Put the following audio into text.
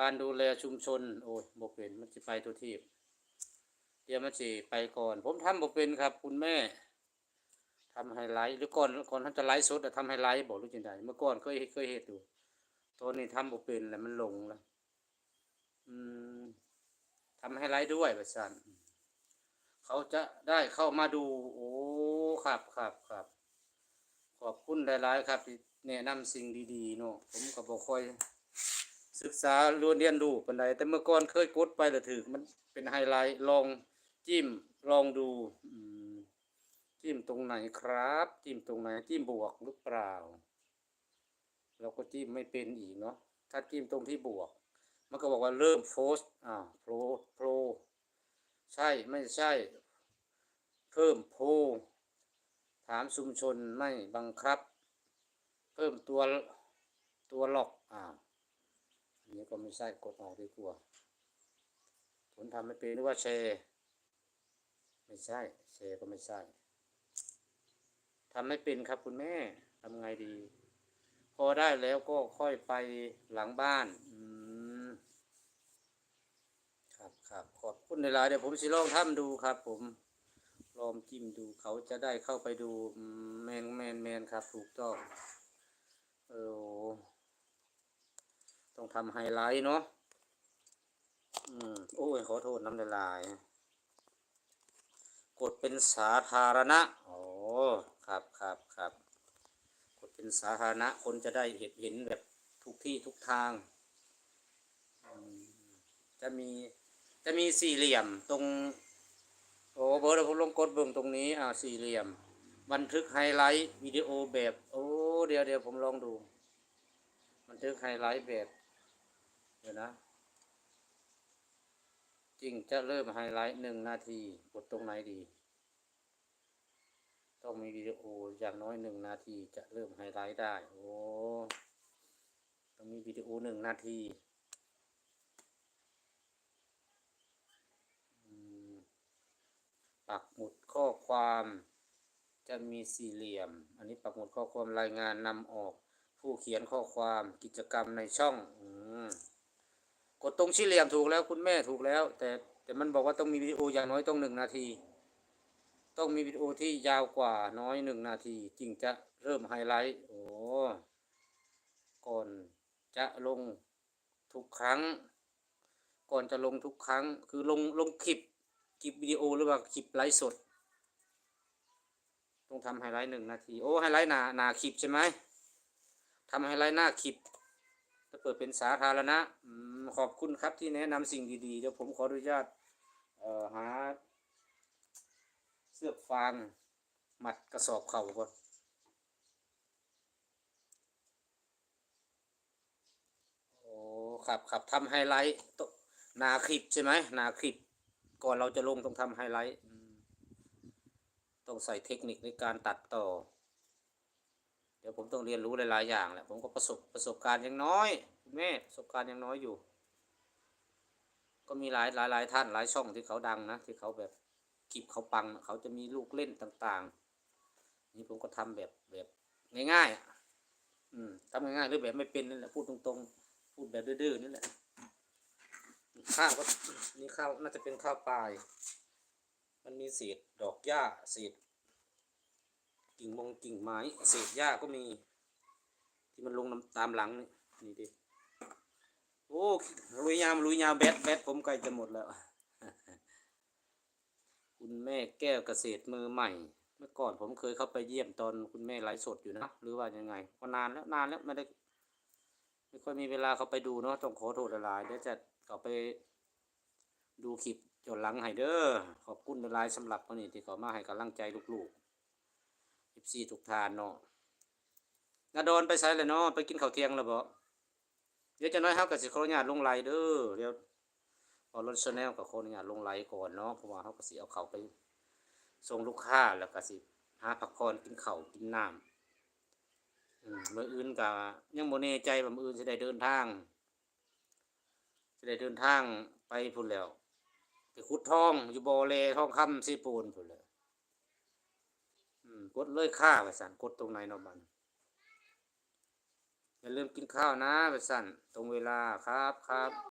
การดูแลชุมชน โอ้ยบ่เป็นมันจะไปตัวทีบเดี๋ยวมันสิไปก่อน ผมทำบ่เป็นครับ คุณแม่ทำไฮไลท์หรือก่อนก่อนท่านจะไลฟ์สดทำไฮไลท์บอกรู้จังไดเมื่อก่อนเคยเคยเฮ็ดอยู่ตอนนี้ทำบ่เป็นแล้วมันหลงแล้วทำไฮไลท์ด้วยประสันเขาจะได้เข้ามาดู โอ้ครับครับครับขอบคุณหลาย ๆ ครับที่แนะนำสิ่งดี ๆ เนาะผมก็บ่ค่อย ศึกษาเรียนเรียนรู้ปานใดแต่เมื่อก่อนเคยกดไปแล้วถึกมันเป็นไฮไลท์ลองจิ้มลองดูจิ้มตรงไหนครับ จิ้มตรงไหนจิ้มบวกหรือเปล่า เราก็จิ้มไม่เป็นอีกเนาะถ้าจิ้มตรงที่บวก มันก็บอกว่าเริ่มโฟสอ่าโปรโปรใช่ไม่ใช่ เพิ่มโพถามชุมชนไม่บังคับ เพิ่มตัวตัวล็อกอ่า นนี้ก็ไม่ใช่กดออกดีกว่าผมทำไม่เป็นหรือว่าแชร์ไม่ใช่แชร์ก็ไม่ใช่ทำไม่เป็นครับคุณแม่ทำไงดี พอได้แล้วก็ค่อยไปหลังบ้านอืมครับครับขอบคุณในหลายเดี๋ยวผมสิลองทำดูครับ ผมลองจิ้มดูเขาจะได้เข้าไปดูอืมแมนแมนแมนครับ ถูกต้องเออ ต้องทำไฮไลท์เนาะอืมโอ้ยขอโทษน้ำลาย กดเป็นสาธารณะโอ้ครับครับครับกดเป็นสาธารณะคนจะได้เห็นเห็นแบบทุกที่ทุกทาง จะมีจะมีสี่เหลี่ยมตรงโอ้เบอร์เราผมลงกดเบิ่งตรงนี้อ่าสี่เหลี่ยม บันทึกไฮไลท์วิดีโอแบบ โอ้เดี๋ยวเดี๋ยวผมลองดู บันทึกไฮไลท์แบบ เดี๋ยวนะ จริงจะเริ่มไฮไลท์หนึ่งนาที กดตรงไหนดี ต้องมีวิดีโออย่างน้อยหนึ่งนาทีจะเริ่มไฮไลท์ได้ โอ้ต้องมีวิดีโอหนึ่งนาทีปักหมุดข้อความจะมีสี่เหลี่ยม อันนี้ปักหมุดข้อความรายงานนำออก ผู้เขียนข้อความกิจกรรมในช่องอ ตรงชี้เหลี่ยมถูกแล้วคุณแม่ถูกแล้ว แต่แต่มันบอกว่าต้องมีวิดีโออย่างน้อยต้องหนึ่งนาที ต้องมีวิดีโอที่ยาวกว่าน้อยหนึ่งนาทีจึงจะเริ่มไฮไลท์โอ้ก่อนจะลงทุกครั้ง ก่อนจะลงทุกครั้ง คือลงลงคลิปคลิปวิดีโอหรือว่าคลิปไลฟ์สดต้องทำไฮไลท์หนึ่งนาทีโอ้ไฮไลท์หนาหนาคลิปใช่ไหมทำให้ไลน์หน้าคลิปถ้าเปิดเป็นสาธารณะอืม ขอบคุณครับที่แนะนำสิ่งดีๆ เดี๋ยวผมขออนุญาตหา เสื้อฟางมัดกระสอบเข่าก่อนโอ้ครับครับทำไฮไลท์ตนาคลิปใช่ไหมนาคลิป ก่อนเราจะลงต้องทำไฮไลท์ต้องใส่เทคนิคในการตัดต่อ เดี๋ยวผมต้องเรียนรู้หลายๆอย่างแหละผมก็ประสบประสบการณ์ยังน้อยคุณแม่ประสบการณ์ยังน้อยอยู่ ก็มีหลายหลายหลายท่านหลายช่องที่เขาดังนะที่เขาแบบคลิปเขาปังเขาจะมีลูกเล่นต่างๆ นี่ผมก็ทำแบบแบบง่ายๆอืมทำง่ายๆหรือแบบไม่เป็นนั่นแหละพูดตรงๆ พูดแบบดื้อๆนี่แหละข้าวก็นี่ข้าวน่าจะเป็นข้าวปลาย มันมีเศษดอกหญ้าเศษกิ่งมงกิ่งไม้เศษหญ้าก็มี ที่มันลงน้ำตามหลังนี่นี่ดิ โอ้ลุยยามลุยยามแบตแบตผมใกล้จะหมดแล้ว คุณแม่แก้วเกษตรมือใหม่ เมื่อก่อนผมเคยเข้าไปเยี่ยมตอนคุณแม่ไลฟ์สดอยู่นะ หรือว่ายังไงก็นานแล้วนานแล้วไม่ได้ไม่ค่อยมีเวลาเขาไปดูเนาะต้องขอโทษหลายเดี๋ยวจะเขาไปดูคลิปจนหลังให้เด้อขอบคุณหลายสำหรับคนนี้ที่เขามาให้กำลังใจลูกๆสิบสี่ทุกทานเนาะนาโดนไปใส่เลยเนาะไปกินข้าวเที่ยงแล้วบ่ เดี๋ยวจะน้อยเฮากับสิขออนุญาตลงไลน์เด้อเดี๋ยวพอรถชาแนลกับขออนุญาตลงไลน์ก่อนเนาะเพราะว่าเฮาก็สิเอาเขาไปส่งลูกค้าแล้วก็สิหาพักผ่อนกินเข้ากินน้ำอืมมื้ออื่นก็ยังบ่แน่ใจว่ามื้ออื่นสิได้เดินทางสิได้เดินทางไปพุ่นแล้วไปขุดทองอยู่บ่อแลทองคำซีปูนพุ่นแหล้วอืมกดเลยค่าไปสันกดตรงไหนเนาะบัน อย่าลืมกินข้าวนะไปสั่นตรงเวลาครับครับ